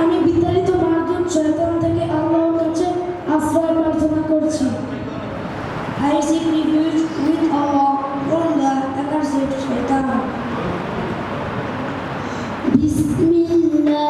আমি বিতাড়িত মারদুন শয়তান থেকে আল্লাহর কাছে আশ্রয় প্রার্থনা করছি I seek refuge with Allah from the accursed shaitan. Bismillah.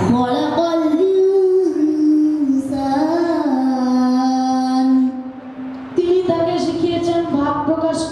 خلق তিনি তাকে শিখিয়েছেন ভাব প্রকাশ